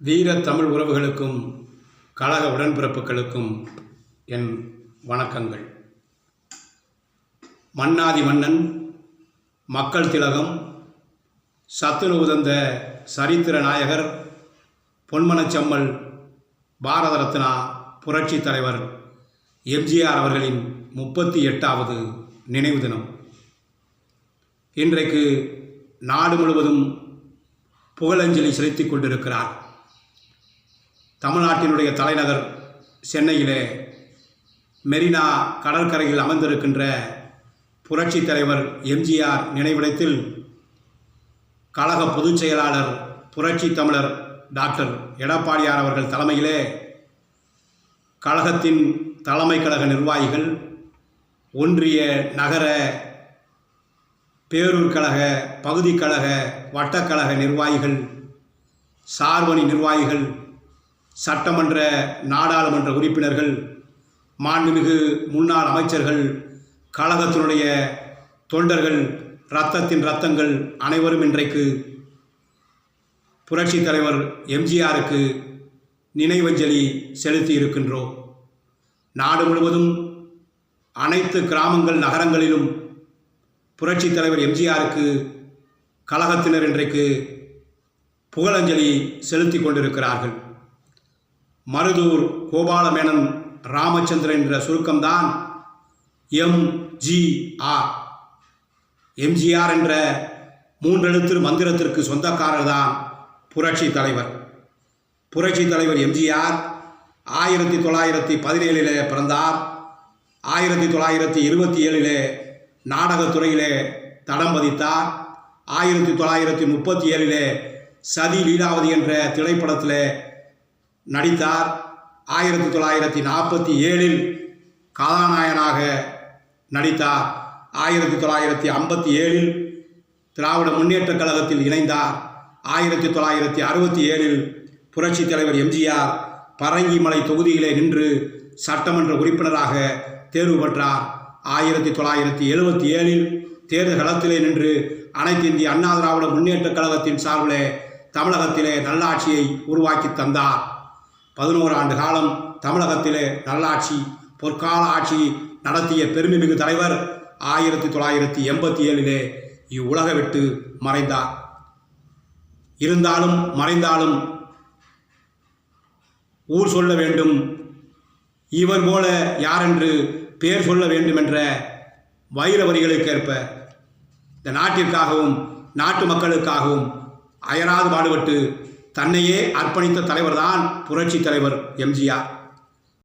வீர தமிழ் உறவுகளுக்கும் கழக உடன்பிறப்புகளுக்கும் என் வணக்கங்கள். மன்னாதி மன்னன் மக்கள் திலகம் சத்துணவு தந்த சரித்திர நாயகர் பொன்மனச்சம்மல் பாரத ரத்னா புரட்சி தலைவர் எம்ஜிஆர் அவர்களின் முப்பத்தி எட்டாவது நினைவு தினம். இன்றைக்கு நாடு முழுவதும் புகழஞ்சலி செலுத்திக் கொண்டிருக்கிறார். தமிழ்நாட்டினுடைய தலைநகர் சென்னையிலே மெரினா கடற்கரையில் அமர்ந்திருக்கின்ற புரட்சித் தலைவர் எம்ஜிஆர் நினைவிடத்தில் கழக பொதுச் செயலாளர் புரட்சி தமிழர் டாக்டர் எடப்பாடியார் அவர்கள் தலைமையிலே கழகத்தின் தலைமை கழக நிர்வாகிகள் ஒன்றிய நகர பேரூர் கழக பகுதி கழக வட்டக்கழக நிர்வாகிகள் சார்பணி நிர்வாகிகள் சட்டமன்ற நாடாளுமன்ற உறுப்பினர்கள் மாண்புமிகு முன்னாள் அமைச்சர்கள் கழகத்தினுடைய தொண்டர்கள் இரத்தத்தின் இரத்தங்கள் அனைவரும் இன்றைக்கு புரட்சி தலைவர் எம்ஜிஆருக்கு நினைவஞ்சலி செலுத்தி இருக்கின்றோம். நாடு முழுவதும் அனைத்து கிராமங்கள் நகரங்களிலும் புரட்சி தலைவர் எம்ஜிஆருக்கு கழகத்தினர் இன்றைக்கு புகழஞ்சலி செலுத்தி கொண்டிருக்கிறார்கள். மருதூர் கோபாலமேனன் ராமச்சந்திரன் என்ற சுருக்கம்தான் எம்ஜிஆர் எம்ஜிஆர் என்ற மூன்றெழுத்து மந்திரத்திற்கு சொந்தக்காரர் தான் புரட்சி தலைவர். புரட்சி தலைவர் எம்ஜிஆர் ஆயிரத்தி தொள்ளாயிரத்தி பதினேழிலே பிறந்தார். ஆயிரத்தி தொள்ளாயிரத்தி இருபத்தி ஏழிலே நாடகத்துறையிலே தடம் பதித்தார். ஆயிரத்தி தொள்ளாயிரத்தி முப்பத்தி ஏழிலே சதி லீலாவதி என்ற திரைப்படத்திலே நடித்தார். ஆயிரத்தி தொள்ளாயிரத்தி நாற்பத்தி ஏழில் கதாநாயகனாக நடித்தார். ஆயிரத்தி தொள்ளாயிரத்தி ஐம்பத்தி ஏழில் திராவிட முன்னேற்றக் கழகத்தில் இணைந்தார். ஆயிரத்தி தொள்ளாயிரத்தி அறுபத்தி ஏழில் புரட்சித் தலைவர் எம்ஜிஆர் பரங்கிமலை தொகுதியிலே நின்று சட்டமன்ற உறுப்பினராக தேர்வு பெற்றார். ஆயிரத்தி தொள்ளாயிரத்தி எழுபத்தி ஏழில் தேர்தல் களத்திலே நின்று அனைத்து இந்திய அண்ணா திராவிட முன்னேற்றக் கழகத்தின் சார்பிலே தமிழகத்திலே நல்லாட்சியை உருவாக்கி தந்தார். பதினோரு ஆண்டு காலம் தமிழகத்திலே நல்லாட்சி பொற்கால ஆட்சி நடத்திய பெருமைமிகு தலைவர் ஆயிரத்தி தொள்ளாயிரத்தி எண்பத்தி ஏழிலே இவ்வுலக விட்டு மறைந்தார். இருந்தாலும் மறைந்தாலும் ஊர் சொல்ல வேண்டும் இவர் போல யாரென்று பேர் சொல்ல வேண்டும் என்ற வைர வரிகளுக்கேற்ப இந்த நாட்டிற்காகவும் நாட்டு மக்களுக்காகவும் அயராது பாடுபட்டு தன்னையே அர்ப்பணித்த தலைவர் தான் புரட்சி தலைவர் எம்ஜிஆர்.